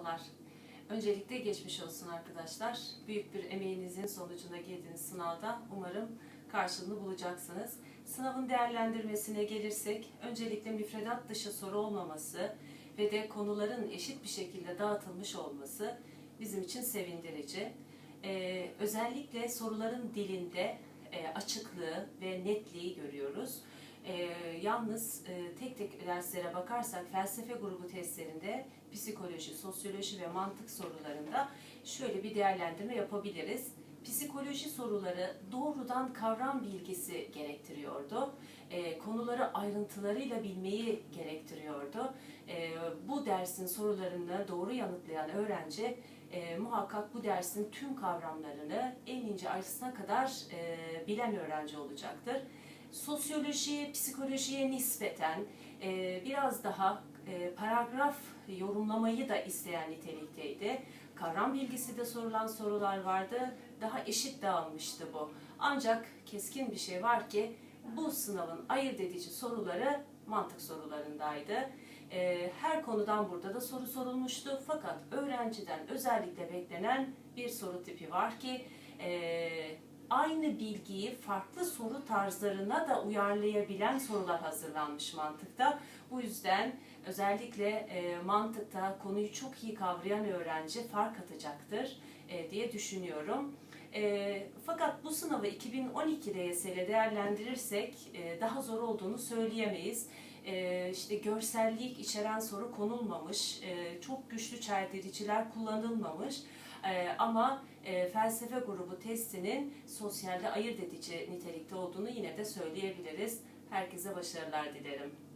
Merhabalar. Öncelikle geçmiş olsun arkadaşlar. Büyük bir emeğinizin sonucunda girdiğiniz sınavda umarım karşılığını bulacaksınız. Sınavın değerlendirmesine gelirsek, öncelikle müfredat dışı soru olmaması ve de konuların eşit bir şekilde dağıtılmış olması bizim için sevindirici. Ee, özellikle soruların dilinde e, açıklığı ve netliği görüyoruz. E, yalnız e, tek tek derslere bakarsak felsefe grubu testlerinde psikoloji, sosyoloji ve mantık sorularında şöyle bir değerlendirme yapabiliriz. Psikoloji soruları doğrudan kavram bilgisi gerektiriyordu. E, konuları ayrıntılarıyla bilmeyi gerektiriyordu. E, bu dersin sorularını doğru yanıtlayan öğrenci e, muhakkak bu dersin tüm kavramlarını en ince ayrıntısına kadar e, bilen öğrenci olacaktır. Sosyoloji, psikolojiye nispeten e, biraz daha e, paragraf yorumlamayı da isteyen nitelikteydi. Kavram bilgisi de sorulan sorular vardı. Daha eşit dağılmıştı bu. Ancak keskin bir şey var ki bu sınavın ayırt edici soruları mantık sorularındaydı. E, her konudan burada da soru sorulmuştu. Fakat öğrenciden özellikle beklenen bir soru tipi var ki e, aynı bilgiyi farklı soru tarzlarına da uyarlayabilen sorular hazırlanmış mantıkta. Bu yüzden özellikle e, mantıkta konuyu çok iyi kavrayan öğrenci fark atacaktır e, diye düşünüyorum. E, fakat bu sınavı 2012 DSL değerlendirirsek e, daha zor olduğunu söyleyemeyiz. E, işte görsellik içeren soru konulmamış, e, çok güçlü çeldiriciler kullanılmamış. E, ama felsefe grubu testinin sosyalde ayırt edici nitelikte olduğunu yine de söyleyebiliriz. Herkese başarılar dilerim.